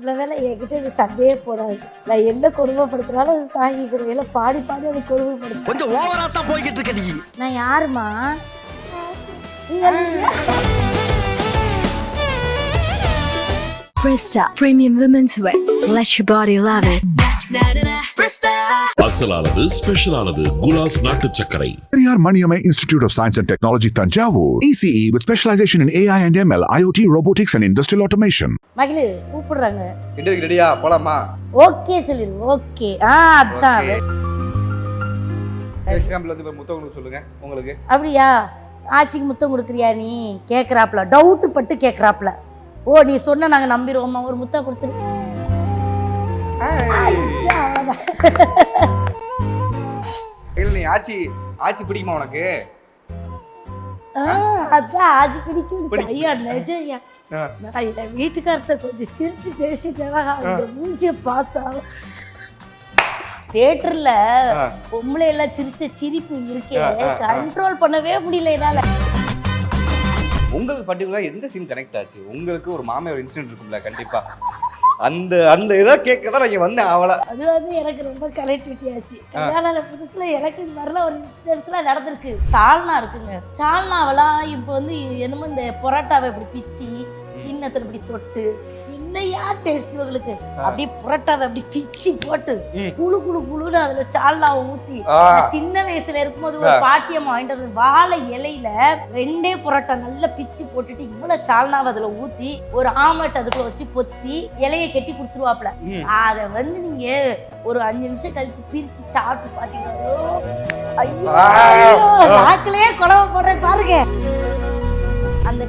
நல்ல வேலை என்கிட்ட இது சண்டையே போடாது. நான் என்ன கொடுமைப்படுத்தினாலும் அது தாங்கிக்கிறேன் இல்லை பாடி பாடி அதை கொடுமைப்படுத்து கொஞ்சம் ஓவரா தான் போய்கிட்டு இருக்க நீ. நான் யாருமா Presta Premium Women's Wear. Let your body love it. அசலானது ஸ்பெஷலானது குலாஸ் நாட்டு சர்க்கரை. Periyar Maniamai Institute of Science and Technology, Tanjavur. ECE with specialization in AI and ML, IoT, robotics, and industrial automation. மகிழ் கூப்பிடுறாங்க. இன்டர்வியூ ரெடியா போலாமா? ஓகே சொல்லிடு ஓகே. ஆ அதான். எக்ஸாம்பிள் வந்து இப்போ முத்தவங்களுக்கு சொல்லுங்க உங்களுக்கு. அப்படியா? ஆச்சிக்கு முத்தம் கொடுக்குறியா நீ? கேட்குறாப்ல டவுட்டு பட்டு கேட்குறாப்ல ஓ நீ சொன்ன நாங்கள் நம்பிடுவோம்மா. ஒரு முத்தம் கொடுத்துரு. இல்லை நீ ஆச்சி ஆச்சி பிடிக்குமா உனக்கு? அதான் ஆச்சி பிடிக்கும். ஐயா நிஜம் ஐயா ஆ. நான் என் வீட்டுக்காரத்தை கொஞ்சம் சிரிச்சு பேசிட்டேனா அந்த மூஞ்சிய பார்த்தா. தியேட்டர்ல ஆ. பொம்பளை எல்லாம் சிரிச்ச சிரிப்பு இருக்கே. கண்ட்ரோல் பண்ணவே முடியல என்னால. உங்களுக்கு பர்டிகுலராக எந்த சீன் கனெக்ட் ஆச்சு? உங்களுக்கு ஒரு மாமே ஒரு இன்சிடென்ட் இருக்கும்ல கண்டிப்பா. அந்த அந்த இதை கேட்க தான் நான் வந்தேன் அவளை. அது வந்து எனக்கு ரொம்ப கனெக்டிவிட்டி ஆச்சு கல்யாணம் புதுசுல எனக்கு இந்த மாதிரிலாம் ஒரு இன்சிடென்ட்ஸ்லாம் நடந்திருக்கு. சால்னா இருக்குங்க. சால்னாவெல்லாம் இப்போ வந்து என்னமோ இந்த பொரோட்டாவை இப்படி பிச்சு கிண்ணத்தில் இப்படி தொட்டு என்னையா டேஸ்ட் அப்படியே புரோட்டாவை அப்படி பிச்சு போட்டு. குழு குழு குழுன்னு அதுல சால்னாவை ஊத்தி சின்ன வயசுல இருக்கும்போது ஒரு பாட்டியம் வாங்கிட்டு வந்து வாழை இலையில ரெண்டே புரோட்டா நல்லா பிச்சு போட்டுட்டு இவ்வளவு சால்னாவை அதுல ஊத்தி ஒரு ஆம்லெட் அதுக்குள்ள வச்சு பொத்தி இலைய கட்டி கொடுத்துருவாப்ல. அத வந்து நீங்க ஒரு அஞ்சு நிமிஷம் கழிச்சு பிரிச்சு சாப்பிட்டு பாத்தீங்கன்னா ஐயோ, நாக்குலயே குழம்பு போடுறேன் பாருங்க.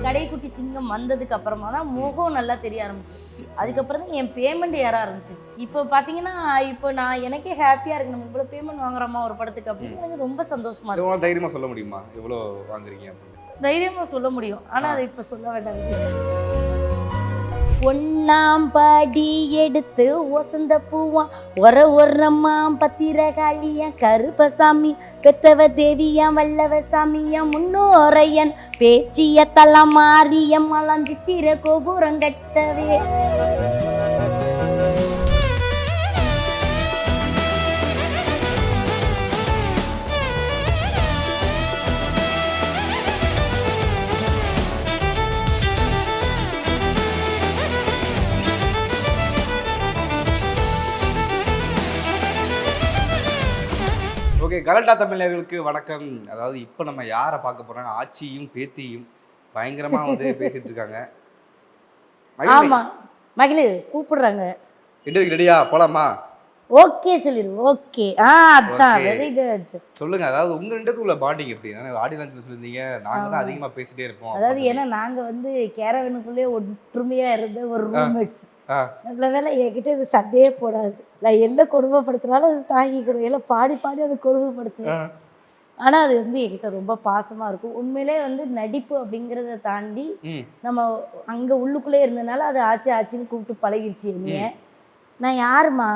கடைக்குட்டி சிங்கம் வந்ததுக்கு அப்புறமா தான் முகம் நல்லா தெரிய ஆரம்பிச்சு. அதுக்கப்புறம் தான் என் பேமெண்ட் ஏற ஆரம்பிச்சிச்சு. இப்போ பார்த்தீங்கன்னா இப்போ நான் எனக்கே ஹாப்பியாக இருக்கு நம்ம இவ்வளோ பேமெண்ட் வாங்குறோமா ஒரு படத்துக்கு அப்படின்னு எனக்கு ரொம்ப சந்தோஷமா இருக்கு உங்களால் தைரியமா சொல்ல முடியுமா? எவ்வளோ வாங்குறீங்க அப்படின்னு? தைரியமா சொல்ல முடியும். ஆனா அதை இப்ப சொல்ல வேண்டாம். ஒன்னாம் படி எடுத்து ஒசந்த பூவான். ஒர ஒரம்மாம் பத்திரகாளியன் கருப்பசாமி பெத்தவ தேவியாம் வல்லவ சாமியம் முன்னோரையன். பேச்சிய தலம் மாறியம் மலஞ்சித்திர கோபுரம் கட்டவே. ஓகே கலட்டா தமிழர்களுக்கு வணக்கம். அதாவது இப்போ நம்ம யாரை பார்க்க போறோம்னா ஆச்சியும் பேத்தியும் பயங்கரமா வந்து பேசிட்டு இருக்காங்க ஆமா. மகிழ் கூப்பிடுறாங்க. இன்டர்வியூ ரெடியா? போலாமா? ஓகே சொல்லிடு ஓகே. ஆ அதான். வெரி குட் சொல்லுங்க. அதாவது உங்க ரெண்டுத்துக்கு உள்ள பாண்டிங் எப்படி? ஆடியன்ஸ்ல சொல்லியிருந்தீங்க நாங்க தான் அதிகமா பேசிட்டே இருப்போம் அதாவது ஏன்னா நாங்க வந்து கேரவனுக்குள்ளே ஒற்றுமையா இருந்த ஒரு ரூம்மேட்ஸ். நல்ல வேலை என்கிட்ட இது சண்டையே போடாது. நான் என்ன கொடுமைப்படுத்தினாலும் அது தாங்கிக்கணும். எல்லாம் பாடி பாடி அதை கொடுமைப்படுத்துவேன் ஆனா அது வந்து என்கிட்ட ரொம்ப பாசமா இருக்கும். உண்மையிலே வந்து நடிப்பு அப்படிங்கிறத தாண்டி நம்ம அங்க உள்ளுக்குள்ளே இருந்தனால அது ஆச்சு ஆச்சுன்னு கூப்பிட்டு பழகிருச்சு என்னைய. நான் யாருமா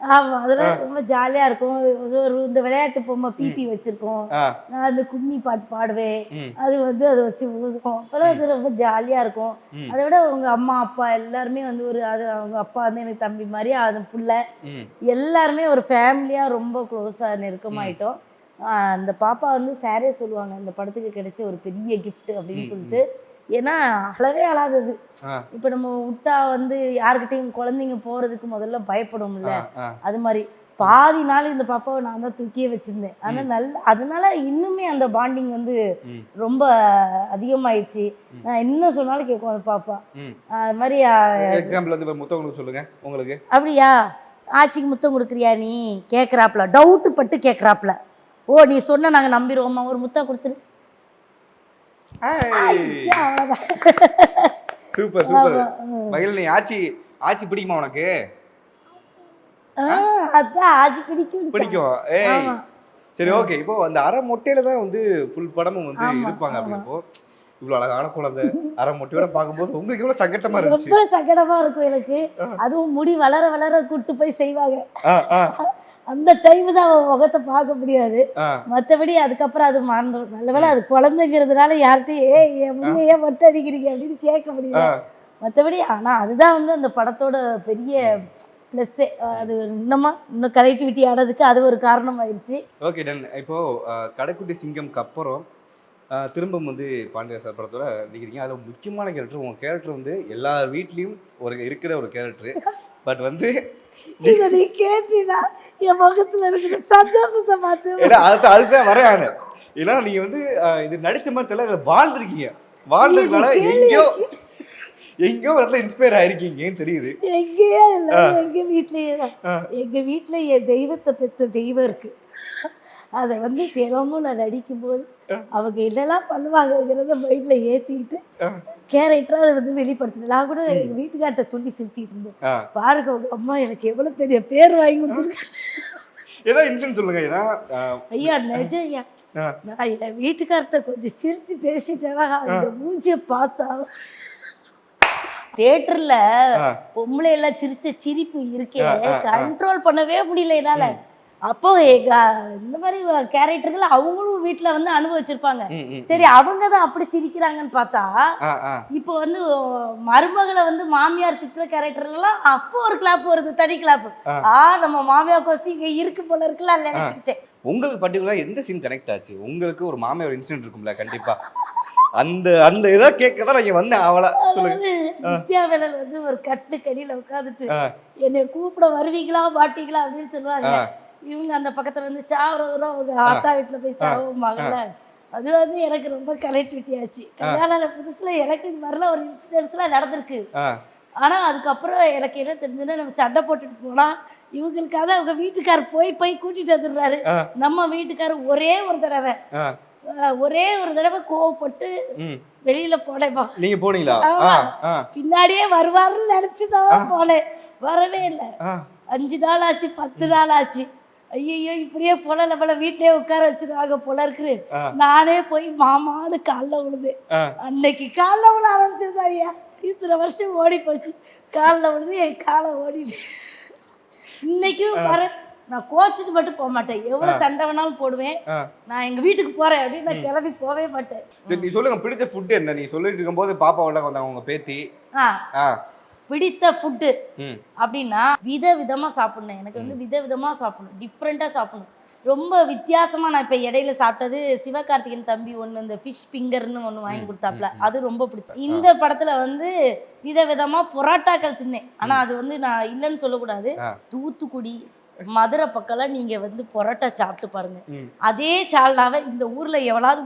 ஆமா அதெல்லாம் ரொம்ப ஜாலியா இருக்கும். ஒரு இந்த விளையாட்டு பொம்மை பிபி வச்சிருக்கோம். நான் அந்த கும்மி பாட்டு பாடுவேன். அது வந்து அதை வச்சு ஊதுக்கும் அப்போல்லாம் அது ரொம்ப ஜாலியாக இருக்கும். அதை விட அவங்க அம்மா அப்பா எல்லாருமே வந்து ஒரு அது அவங்க அப்பா வந்து எனக்கு தம்பி மாதிரி அது புள்ள. எல்லாருமே ஒரு ஃபேமிலியாக ரொம்ப க்ளோஸாக நெருக்கமாயிட்டோம். அந்த பாப்பா வந்து சாரே சொல்லுவாங்க. இந்த படத்துக்கு கிடைச்ச ஒரு பெரிய gift அப்படின்னு சொல்லிட்டு. ஏன்னா அழவே அழாதது. இப்போ நம்ம விட்டா வந்து யாருக்கிட்டையும் குழந்தைங்க போகிறதுக்கு முதல்ல பயப்படும்ல. அது மாதிரி பாதி நாள் இந்த பாப்பாவை நான் தான் தூக்கியே வச்சிருந்தேன். ஆனா நல்ல அதனால இன்னுமே அந்த பாண்டிங் வந்து ரொம்ப அதிகமாயிடுச்சு. நான் என்ன சொன்னாலும் கேட்கும் அந்த பாப்பா. அது மாதிரி எக்ஸாம்பிள் வந்து முத்தவங்களுக்கு சொல்லுங்க உங்களுக்கு. அப்படியா? ஆச்சிக்கு முத்தம் கொடுக்குறியா நீ? கேட்குறாப்ல டவுட்டு பட்டு கேட்குறாப்ல ஓ நீ சொன்ன நாங்க நம்பிடுவோம்மா. ஒரு முத்தம் கொடுத்துரு. Super super. மகிழ் நீ ஆச்சி ஆச்சி பிடிக்குமா உனக்கு? அதான் ஆச்சி பிடிக்கும் பிடிக்கும்? ஏய். சரி ஓகே. இப்போ அந்த அரை மொட்டையில தான் வந்து ஃபுல் படமும் வந்து இருப்பாங்க ஆமா. அப்படிப்போ இவ்வளவு அழகான குழந்தை. அரை மொட்டையோட பார்க்கும்போது உங்களுக்கு எவ்வளவு சங்கட்டமா இருந்துச்சு? ரொம்ப சங்கடமா இருக்கும் எனக்கு. அதுவும் முடி வளர வளர கூட்டு போய் செய்வாங்க. அந்த டைம் தான் அவன் முகத்தை பார்க்க முடியாது. மற்றபடி அதுக்கப்புறம் அது மறந்துடும் நல்லவேளை அது குழந்தைங்கிறதுனால யார்கிட்டயும் ஏ என் முன்ன ஏன் மொட்டை அடிக்கிறீங்க? அப்படின்னு கேட்க முடியல. ஆ. மற்றபடி ஆனா அதுதான் வந்து அந்த படத்தோட பெரிய ப்ளஸ்ஸே அது இன்னமா? இன்னும் கனெக்டிவிட்டி ஆனதுக்கு அது ஒரு காரணமாயிருச்சு. ஓகே டன் இப்போ கடைக்குட்டி சிங்கம்க்கு அப்புறம் அஹ், திரும்ப வந்து பாண்டிய சார் படத்தோட நிற்கிறீங்க அதில் முக்கியமான கேரக்டர் உங்கள் கேரக்டர் வந்து எல்லா வீட்லேயும் ஒரு இருக்கிற ஒரு கேரக்டர் பட் வந்து இதை நீ கேட்டீங்கன்னா என் முகத்துல இருக்கிற சந்தோஷத்தை பார்த்து ஏன்னா அதுதான் அதுதான் வரேன் நான். ஏன்னா நீங்கள் வந்து இது நடிச்ச மாதிரி தெரியல இதில் வாழ்ந்துருக்கீங்க. வாழ்ந்ததுனால எங்கேயோ எங்கேயோ ஒரு இடத்துல இன்ஸ்பயர் ஆயிருக்கீங்கன்னு தெரியுது. எங்கேயோ இல்லை எங்க வீட்லயே தான். எங்க வீட்ல என் தெய்வத்தை பெற்ற தெய்வம் இருக்கு. அதை வந்து தினமும் நான் நடிக்கும்போது அவங்க என்னெல்லாம் பண்ணுவாங்கங்கிறத மைண்ட்ல ஏத்திக்கிட்டு கேரக்டரா அதை வந்து வெளிப்படுத்தினேன். நான் கூட எங்க வீட்டுக்கார்ட்ட சொல்லி சிரிச்சிட்டு இருந்தேன். பாருங்க உங்க அம்மா எனக்கு எவ்வளவு பெரிய பேர் வாங்கி கொடுத்துருக்கு. ஏதோ இன்சிடென்ட் சொல்லுங்க ஏன்னா ஐயா நிஜம் ஐயா. நான் என் வீட்டுக்கார்ட்ட கொஞ்சம் சிரிச்சு பேசிட்டேன்னா அந்த மூஞ்சிய பார்த்தா. தியேட்டர்ல ஆ. பொம்பளை எல்லாம் சிரிச்ச சிரிப்பு இருக்கே. கண்ட்ரோல் பண்ணவே முடியல என்னால. அப்போ இந்த மாதிரி கேரக்டர்கள் அவங்களும் வீட்ல வந்து அனுபவிச்சிருப்பாங்க. சரி அவங்க தான் அப்படி சிரிக்கிறாங்கன்னு பார்த்தா இப்போ வந்து மருமகளை வந்து மாமியார் திட்டுற கேரக்டர் எல்லாம் அப்போ ஒரு கிளாப் வருது தனி கிளாப் ஆ. நம்ம மாமியார் கோஷ்டி இங்க இருக்கு போல இருக்குல்ல நினைச்சுக்கிட்டேன். உங்களுக்கு பர்டிகுலராக எந்த சீன் கனெக்ட் ஆச்சு? உங்களுக்கு ஒரு மாமே ஒரு இன்சிடென்ட் இருக்கும்ல கண்டிப்பா. அந்த அந்த இதை கேட்க தான் நான் வந்தேன் அவளை. சொல்லுங்க. அதாவது வித்யா வேலன் வந்து ஒரு கட்டு கடியில உட்காந்துட்டு. என்னை கூப்பிட வருவீங்களா மாட்டீங்களா? அப்படின்னு சொல்லுவாங்க. இவங்க அந்த பக்கத்துல இருந்து சாவறதுனா அவங்க ஆத்தா வீட்டுல போய் சாவும் மகள அது வந்து எனக்கு ரொம்ப கனெக்டிவிட்டி ஆச்சு. கல்யாணம் புதுசுல எனக்கு இது மாதிரிலாம் ஒரு இன்சிடென்ட்ஸ்லாம் நடந்திருக்கு. ஆ. ஆனா அதுக்கப்புறம் எனக்கு என்ன தெரிஞ்சதுன்னா நம்ம சண்டை போட்டுட்டு போனா இவங்களுக்காக அவங்க வீட்டுக்காரர் போய் போய் கூட்டிட்டு வந்துடுறாரு. நம்ம வீட்டுக்காரர் ஒரே ஒரு தடவை. ஒரே ஒரு தடவை கோவப்பட்டு வெளியில போனேப்பா நீங்க போனீங்களா? பின்னாடியே வருவாருன்னு நினைச்சுதான் போனேன். வரவே இல்லை. அஞ்சு நாள் ஆச்சு பத்து நாள் ஆச்சு. ஐயோ இப்படியே போல நம்மள வீட்லயே உட்கார வச்சிருவாங்க போல இருக்கு ஆ. நானே போய் மாமான்னு காலில் விழுது அன்னைக்கு காலில் விழ ஆரம்பிச்சது ஐயா. இத்தனை வருஷம் ஓடி போச்சு. காலில் விழுது என் காலை ஓடிட்டு இன்னைக்கும் வர நான் கோச்சிட்டு மட்டும் போக மாட்டேன். எவ்வளவு சண்டை வேணாலும் போடுவேன். நான் எங்க வீட்டுக்கு போறேன் அப்படின்னு நான் கிளம்பி போகவே மாட்டேன். நீ சொல்லுங்க பிடிச்ச ஃபுட் என்ன? நீ சொல்லிட்டு இருக்கும்போது பாப்பா உள்ள வந்தாங்க உங்க பேத்தி. பிடித்த ஃபுட்டு அப்படின்னா வித விதமா சாப்பிடணும். எனக்கு வந்து வித விதமா சாப்பிடணும். டிஃப்ரெண்டா சாப்பிடணும். ரொம்ப வித்தியாசமா நான் இப்ப இடையில சாப்பிட்டது சிவகார்த்திகேயன் தம்பி ஒண்ணு இந்த ஃபிஷ் பிங்கர்னு ஒண்ணு வாங்கி கொடுத்தாப்ல அது ரொம்ப பிடிச்சது இந்த படத்துல வந்து வித விதமா பொராட்டாக்கள் தின்னேன். ஆனா அது வந்து நான் இல்லைன்னு சொல்லக்கூடாது. தூத்துக்குடி மதுரை பக்கம்லாம் நீங்க வந்து பொரோட்டா சாப்பிட்டு பாருங்க. அதே சால்னாவை இந்த ஊர்ல எவளாவது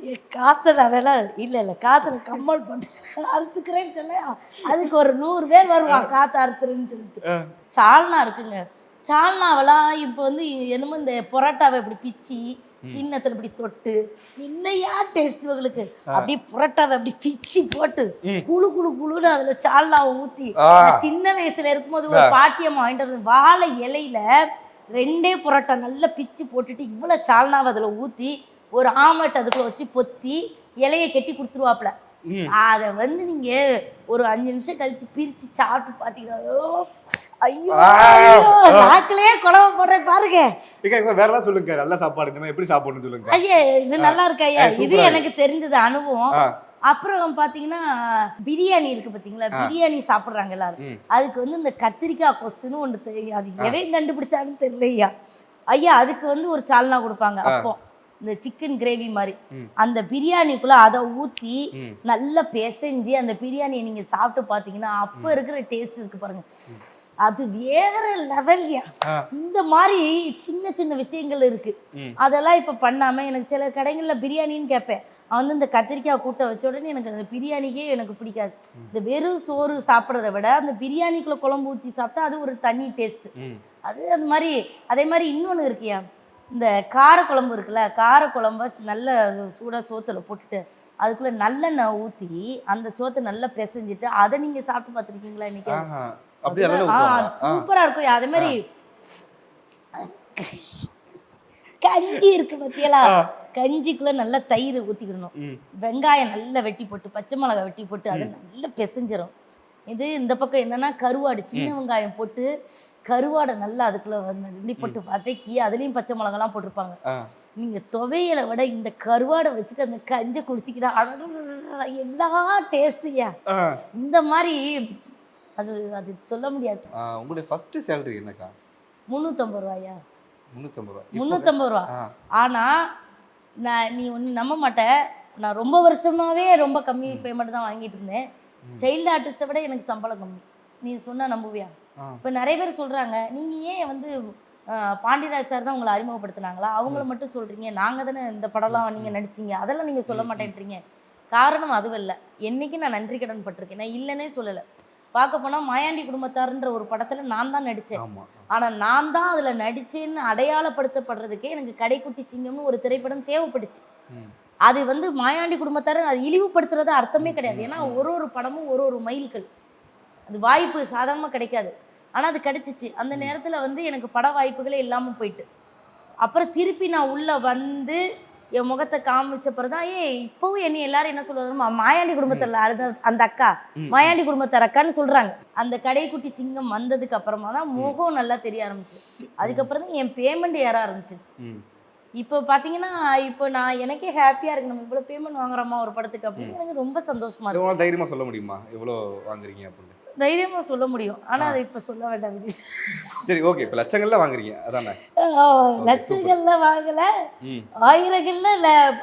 என் காத்துல வேலை இல்ல இல்ல காத்துல கம்மல் போட்டு அறுத்துக்கிறேன்னு சொல்ல. அதுக்கு ஒரு நூறு பேர் வருவான் காத்து அறுத்துறேன்னு சொல்லிட்டு. சால்னா இருக்குங்க. சால்னாவெல்லாம் இப்போ வந்து என்னமோ இந்த பொரோட்டாவை இப்படி பிச்சு கிண்ணத்துல இப்படி தொட்டு என்னையா டேஸ்ட் உங்களுக்கு அப்படியே புரோட்டாவை அப்படி பிச்சு போட்டு. குழு குழு குழுன்னு அதுல சால்னாவை ஊத்தி சின்ன வயசுல இருக்கும்போது ஒரு பாட்டியம்மா வாங்கிட்டு வந்து வாழை இலையில ரெண்டே புரோட்டா நல்லா பிச்சு போட்டுட்டு இவ்வளவு சால்னாவை அதுல ஊத்தி ஒரு ஆம்லெட் அதுக்குள்ள வச்சு பொத்தி இலையை கட்டி கொடுத்துருவாப்ல ம். அதை வந்து நீங்க ஒரு அஞ்சு நிமிஷம் கழிச்சு பிரிச்சு சாப்பிட்டு பாத்தீங்கன்னா ஐயோ, நாக்குலயே குழம்பு போடுறேன் பாருங்க. வேற ஏதாவது சொல்லுங்க நல்ல சாப்பாடு இந்த எப்படி சாப்பிடணும்னு சொல்லுங்க ஐயா இது நல்லா இருக்கு ஐயா? இது. எனக்கு தெரிஞ்சது அனுபவம். அப்புறம் பாத்தீங்கன்னா பிரியாணி இருக்கு பாத்தீங்களா? பிரியாணி சாப்பிடுறாங்க எல்லாரும். அதுக்கு வந்து இந்த கத்திரிக்காய் கொஸ்துன்னு ஒன்று தெரியும் அது எவன் கண்டுபிடிச்சான்னு தெரியல ஐயா ஐயா அதுக்கு வந்து ஒரு சால்னா கொடுப்பாங்க அப்போ இந்த சிக்கன் கிரேவி மாதிரி. அந்த பிரியாணிக்குள்ள அதை ஊத்தி ம். நல்லா பிசைஞ்சு அந்த பிரியாணியை நீங்க சாப்பிட்டு பாத்தீங்கன்னா அப்ப இருக்கிற டேஸ்ட் இருக்கு பாருங்க. அது வேற லெவல்யா. இந்த மாதிரி சின்ன சின்ன விஷயங்கள் இருக்கு. அதெல்லாம் இப்ப பண்ணாம எனக்கு சில கடைகள்ல பிரியாணின்னு கேட்பேன் அவன் வந்து இந்த கத்திரிக்காய் கூட்ட வச்ச உடனே எனக்கு அந்த பிரியாணிக்கே எனக்கு பிடிக்காது. இந்த வெறும் சோறு சாப்பிட்றத விட அந்த பிரியாணிக்குள்ள குழம்பு ஊற்றி சாப்பிட்டா அது ஒரு தனி டேஸ்ட் அது அந்த மாதிரி அதே மாதிரி இன்னொன்று இருக்கியா இந்த காரக்குழம்பு இருக்குல்ல காரக்குழம்ப நல்ல சூடாக சோத்துல போட்டுட்டு அதுக்குள்ள நல்லெண்ணெய் ஊற்றி அந்த சோத்தை நல்லா பிசைஞ்சிட்டு அதை நீங்க சாப்பிட்டு பார்த்துருக்கீங்களா இன்னைக்கு. ஆ. சூப்பரா இருக்கும். அதே மாதிரி கஞ்சி இருக்கு பத்தியலா? கஞ்சிக்குள்ள நல்லா தயிர் ஊற்றிக்கிடணும் ம். வெங்காயம் நல்லா வெட்டி போட்டு பச்சை மிளகாய் வெட்டி போட்டு அதை நல்லா பிசைஞ்சிரும். இது இந்த பக்கம் என்னன்னா கருவாடு சின்ன வெங்காயம் போட்டு கருவாடை நல்லா அதுக்குள்ள ரெண்டி போட்டு வதக்கி அதுலேயும் பச்சை மிளகாலாம் போட்டிருப்பாங்க. நீங்க துவையலை விட இந்த கருவாடை வச்சுட்டு அந்த கஞ்சை குடிச்சிக்கிட்டா எல்லா டேஸ்ட்டுயா ஆ. இந்த மாதிரி அது அது சொல்ல முடியாது. உங்களுடைய ஃபர்ஸ்ட் சேலரி என்னக்கா? முந்நூற்றம்பது ரூபாயா. முந்நூற்றம்பது ரூபா. முந்நூற்றம்பது ரூபா ஆனால் நான் நீ ஒன்று நம்ப மாட்ட. நான் ரொம்ப வருஷமாவே ரொம்ப கம்மி பேமெண்ட் தான் வாங்கிட்டு இருந்தேன். சைல்டு ஆர்டிஸ்ட்டை விட எனக்கு சம்பளம் கம்மி. நீ சொன்னா நம்புவியா. இப்போ நிறைய பேர் சொல்றாங்க நீங்க ஏன் வந்து பாண்டியராஜ் சார் தான் உங்களை அறிமுகப்படுத்தினாங்களா? அவங்கள மட்டும் சொல்றீங்க நாங்க தானே இந்த படம்லாம் நீங்க நடிச்சீங்க? அதெல்லாம் நீங்க சொல்ல மாட்டேன்றீங்க. காரணம் அதுவும் இல்லை. என்னைக்கு நான் நன்றி கடன் பட்டிருக்கேன். நான் இல்லைன்னே சொல்லலை. பார்க்க போனா மாயாண்டி குடும்பத்தாருன்ற ஒரு படத்துல நான் தான் நடிச்சேன். ஆமா ஆனா நான் தான் அதுல நடிச்சேன்னு அடையாளப்படுத்தப்படுறதுக்கே எனக்கு கடைக்குட்டி சிங்கம்னு ஒரு திரைப்படம் தேவைப்பட்டுச்சு. அது வந்து மாயாண்டி குடும்பத்தார் அது இழிவுபடுத்துறது அர்த்தமே கிடையாது. ஏன்னா ஒரு ஒரு படமும் ஒரு ஒரு மைல்கல் அது வாய்ப்பு சாதாரணமாக கிடைக்காது. ஆனா அது கிடைச்சிச்சு. அந்த நேரத்துல வந்து எனக்கு பட வாய்ப்புகளே இல்லாம போயிட்டு. அப்புறம் திருப்பி நான் உள்ள வந்து என் முகத்தை காமிச்ச பிறகுதான் ஏ இப்பவும் என்னை எல்லாரும் என்ன சொல்லுவாங்க மாயாண்டி குடும்பத்தில் அழுத அந்த அக்கா. மாயாண்டி குடும்பத்தார் அக்கான்னு சொல்றாங்க. அந்த கடைக்குட்டி சிங்கம் வந்ததுக்கு அப்புறமா தான் முகம் நல்லா தெரிய ஆரம்பிச்சு அதுக்கப்புறம் தான் என் பேமெண்ட் ஏற ஆரம்பிச்சிருச்சு. இப்போ பார்த்தீங்கன்னா இப்போ நான் எனக்கே ஹாப்பியாக இருக்கு. நம்ம இவ்வளோ பேமெண்ட் வாங்குறோமா ஒரு படத்துக்கு அப்படின்னு எனக்கு ரொம்ப சந்தோஷமா இருக்கு. உங்களால் தைரியமா சொல்ல முடியுமா? எவ்வளோ வாங்குறீங்க அப்படின்னு. தைரியமா சொல்ல முடியும். ஆனா அதை இப்போ சொல்ல வேண்டாம். சரி ஓகே இப்போ லட்சங்கள்ல வாங்குறீங்க. அதானே? லட்சங்கள்ல வாங்கல. ஆயிரங்கள்ல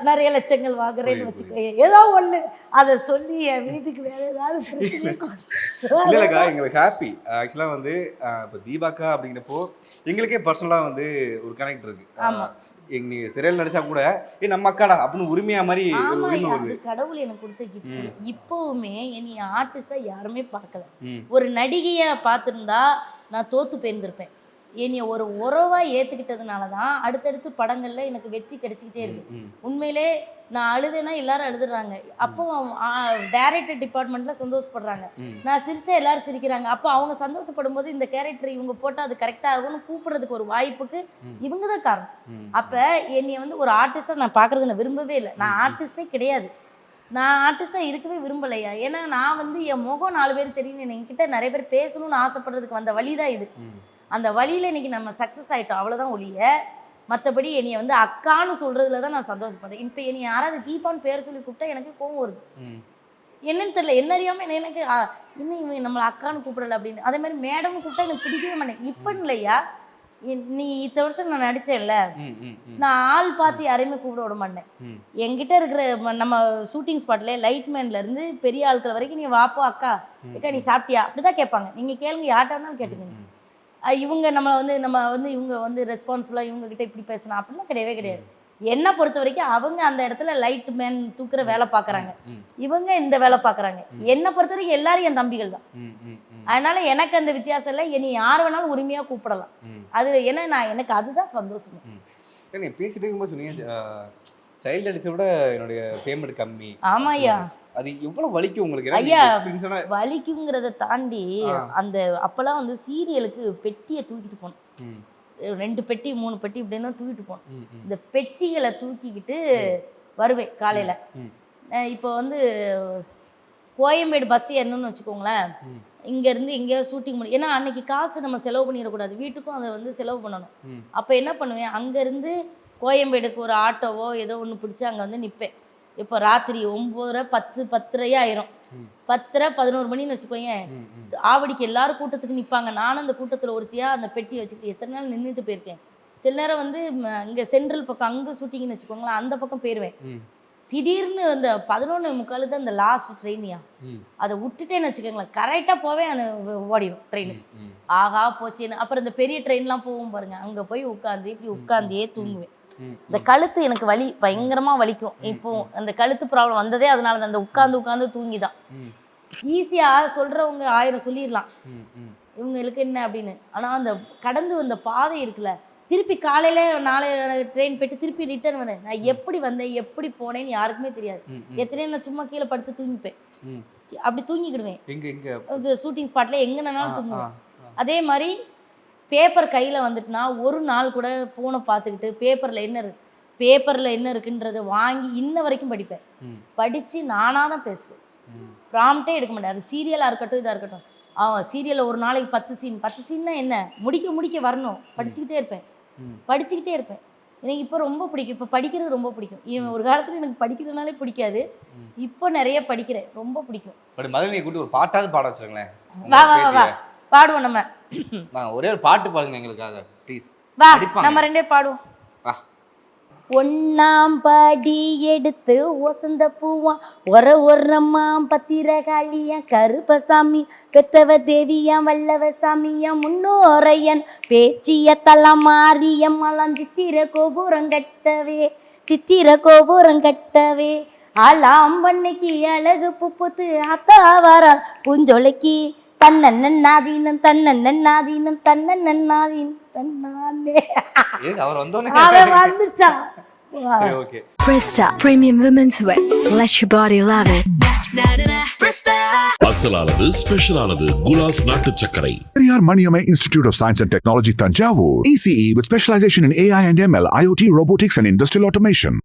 நிறைய லட்சங்கள் வாங்குறேன்னு வச்சுக்கோங்க ஏதோ ஒண்ணு. அதை சொல்லி என் வீட்டுக்கு வேற ஏதாவது இல்லக்கா எங்களுக்கு ஹாப்பி ஆக்சுவலாக வந்து இப்போ தீபாக்கா அப்படிங்கிறப்போ எங்களுக்கே பர்சனலாக வந்து ஒரு கனெக்ட் இருக்கு. ஆமா. எங்க நீங்க திரையில் நடிச்சா கூட ஏ நம்ம அக்காடா அப்படின்னு உரிமையா மாதிரி உரிமை அது வருது. கடவுள் எனக்கு கொடுத்த கிஃப்ட் இப்பவுமே என்னை ஆர்டிஸ்டா யாருமே பார்க்கல. ம். ஒரு நடிகையை பார்த்துருந்தா நான் தோத்து போயிருந்திருப்பேன். என்னைய ஒரு உறவா ஏத்துக்கிட்டதுனால தான் அடுத்தடுத்து படங்கள்ல எனக்கு வெற்றி கிடைச்சிக்கிட்டே இருக்கு. ம். உண்மையிலே நான் அழுதுனா எல்லாரும் அழுதுறாங்க. அப்போ டைரக்டர் டிபார்ட்மெண்ட்ல சந்தோஷப்படுறாங்க. நான் சிரிச்சா எல்லாரும் சிரிக்கிறாங்க. அப்போ அவங்க சந்தோஷப்படும் போது இந்த கேரக்டர் இவங்க போட்டா அது கரெக்டா ஆகும்னு கூப்பிடுறதுக்கு ஒரு வாய்ப்புக்கு. இவங்க தான் காரணம். அப்ப என்னைய வந்து ஒரு ஆர்டிஸ்டா நான் பார்க்கறது நான் விரும்பவே இல்லை. நான் ஆர்டிஸ்டே கிடையாது. நான் ஆர்டிஸ்டா இருக்கவே விரும்பலையா ஏன்னா நான் வந்து என் முகம் நாலு பேர் தெரியும் என்கிட்ட நிறைய பேர் பேசணும்னு ஆசைப்படுறதுக்கு வந்த வழி தான் இது அந்த வழியில இன்னைக்கு நம்ம சக்ஸஸ் ஆயிட்டோம். அவ்வளவுதான் ஒழிய மற்றபடி என்னைய வந்து அக்கான்னு சொல்றதுல தான் நான் சந்தோஷப்படுறேன். இப்போ என்னை யாராவது தீபான்னு பேர் சொல்லி கூப்பிட்டா எனக்கு கோவம் வருது. என்னன்னு தெரியல. என்ன அறியாம என்ன எனக்கு இன்னும் இவன் நம்மளை அக்கான்னு கூப்பிடல அப்படின்னு. அதே மாதிரி மேடம் கூப்பிட்டா எனக்கு பிடிக்கவே மாட்டேன் இப்போ இல்லையா? நீ இத்தனை வருஷம் நான் நடிச்சேன்ல. நான் ஆள் பார்த்து யாரையுமே கூப்பிட விட மாட்டேன். என்கிட்ட இருக்கிற நம்ம ஷூட்டிங் ஸ்பாட்ல லைட்மேன்ல இருந்து பெரிய ஆட்கள் வரைக்கும் நீ வாப்போ அக்கா. அக்கா நீ சாப்பிட்டியா? அப்படிதான் கேட்பாங்க. நீங்க கேளுங்க யார்ட்டா இருந்தாலும் கேட்டுக்கங்க. இவங்க நம்ம வந்து நம்ம வந்து இவங்க வந்து ரெஸ்பான்சிபிளா இவங்க கிட்ட இப்படி பேசணும் அப்படிலாம் கிடையவே கிடையாது. என்னை பொறுத்த வரைக்கும் அவங்க அந்த இடத்துல லைட் மேன் தூக்குற வேலை பார்க்கறாங்க. இவங்க இந்த வேலை பார்க்கறாங்க. என்னை பொறுத்த வரைக்கும் எல்லாரும் என் தம்பிகள் தான். அதனால எனக்கு அந்த வித்தியாசம் இல்லை. என்னை யார் வேணாலும் உரிமையா கூப்பிடலாம். அது ஏன்னா நான் எனக்கு அதுதான் சந்தோஷம். பேசிட்டு இருக்கும்போது சொன்னீங்க சைல்டு அடிச்ச விட என்னுடைய பேமெண்ட் கம்மி. ஆமா ஐயா அது எவ்வளவு வலிக்கும் உங்களுக்கு? ஐயா. வலிக்குங்கிறத தாண்டி. அந்த அப்பெல்லாம் வந்து சீரியலுக்கு பெட்டியை தூக்கிட்டு போனோம். ரெண்டு பெட்டி மூணு பெட்டி இப்படின்னு தூக்கிட்டு போனோம். இந்த பெட்டிகளை தூக்கிக்கிட்டு வருவேன் காலையில. இப்போ வந்து கோயம்பேடு பஸ் ஏறணும்னு வச்சுக்கோங்களேன். ம். இங்க இருந்து எங்கேயாவது ஷூட்டிங் பண்ணி ஏன்னா அன்னைக்கு காசு நம்ம செலவு பண்ணிடக்கூடாது. வீட்டுக்கும் அதை வந்து செலவு பண்ணணும். அப்போ என்ன பண்ணுவேன்? அங்கேருந்து கோயம்பேடுக்கு ஒரு ஆட்டோவோ ஏதோ ஒன்று பிடிச்சி அங்கே வந்து நிற்பேன் இப்போ ராத்திரி ஒம்பதரை பத்து பத்தரையே ஆயிரும். பத்தரை பதினோரு மணின்னு வச்சுக்கோங்க. ஆவடிக்கு எல்லாரும் கூட்டத்துக்கு நிற்பாங்க நானும் அந்த கூட்டத்தில் ஒருத்தியா அந்த பெட்டி வச்சுக்கிட்டு எத்தனை நாள் நின்றுட்டு போயிருக்கேன். சில நேரம் வந்து இங்கே சென்ட்ரல் பக்கம் அங்கே ஷூட்டிங்னு வச்சுக்கோங்களேன் அந்த பக்கம் போயிடுவேன் ம், திடீர்னு அந்த பதினொன்று முக்காலு தான் அந்த லாஸ்ட் ட்ரெயினியா அதை விட்டுட்டேன்னு வச்சுக்கோங்களேன் கரெக்டாக போவேன் அது ஓடிடும் ட்ரெயின். ஆஹா போச்சுன்னு. அப்புறம் இந்த பெரிய ட்ரெயின்லாம் போகும் பாருங்க. அங்கே போய் உட்காந்து இப்படி உட்காந்தே தூங்குவேன். இந்த கழுத்து எனக்கு வலி பயங்கரமா வலிக்கும். இப்போ அந்த கழுத்து ப்ராப்ளம் வந்ததே அதனால தான். அந்த உட்காந்து உட்காந்து தூங்கி தான் ம், ஈஸியா சொல்றவங்க ஆயிரம் சொல்லிடலாம். இவங்களுக்கு என்ன அப்படின்னு. ஆனா அந்த கடந்து வந்த பாதை இருக்குல்ல திருப்பி காலையில நாளை ட்ரெயின் போயிட்டு திருப்பி ரிட்டர்ன் வந்தேன். நான் எப்படி வந்தேன் எப்படி போனேன்னு யாருக்குமே தெரியாது. எத்தனையோ நான் சும்மா கீழே படுத்து தூங்கிப்பேன். அப்படி தூங்கிக்கிடுவேன். ஷூட்டிங் ஸ்பாட்ல எங்க ஆ, தூங்குவேன். அதே மாதிரி பேப்பர் கையில் வந்துட்டுனா ஒரு நாள் கூட ஃபோனை பார்த்துக்கிட்டு பேப்பரில் என்ன இருக்கு பேப்பரில் என்ன இருக்குன்றதை வாங்கி இன்ன வரைக்கும் படிப்பேன். படித்து நானாக தான் பேசுவேன். ப்ராம்ப்டே எடுக்க மாட்டேன். அது சீரியலாக இருக்கட்டும் இதாக இருக்கட்டும். அவன் சீரியலில் ஒரு நாளைக்கு பத்து சீன் பத்து சீன்னா என்ன? முடிக்க முடிக்க வரணும். படிச்சுக்கிட்டே இருப்பேன். படிச்சுக்கிட்டே இருப்பேன். எனக்கு இப்போ ரொம்ப பிடிக்கும். இப்போ படிக்கிறது ரொம்ப பிடிக்கும். இவன் ஒரு காலத்தில் எனக்கு படிக்கிறதுனாலே பிடிக்காது. இப்போ நிறைய படிக்கிறேன். ரொம்ப பிடிக்கும். பட் மதுரை கூட்டி ஒரு பாட்டாவது பாட வச்சுருங்களேன். வா வா வா. பாடுவோம் நம்ம. நான் ஒரே ஒரு பாட்டு பாடுங்க எங்களுக்காக ப்ளீஸ் வா. நம்ம ரெண்டே பாடுவோம். வா. ஒன்னாம் படி எடுத்து ஒசந்த பூவான் ஒர ஒரம்மாம் பத்திரகாளியான் கருப்பசாமி பெத்தவ தேவியான் வல்லவ சாமியான் முன்னோரையன் பேச்சிய தலம் மாறியம் மலம் சித்திர கோபுரம் கட்டவே சித்திர கோபுரம் கட்டவே. ஆலாம் பண்ணைக்கு அழகு புப்புத்து அத்தா வரா பூஞ்சொலைக்கு நாதீனம் தன்னண்ணன் நாதீனம் தன்னானே அவர் வந்தோடனே அவன் வந்துட்டான் okay Presta Premium Women's Wear. Let your body love it. அசலானது ஸ்பெஷலானது குலாஸ் நாட்டு சர்க்கரை Periyar Maniamai Institute of Science and Technology, Tanjavur. ECE with specialization in AI and ML, IoT, robotics, and industrial automation.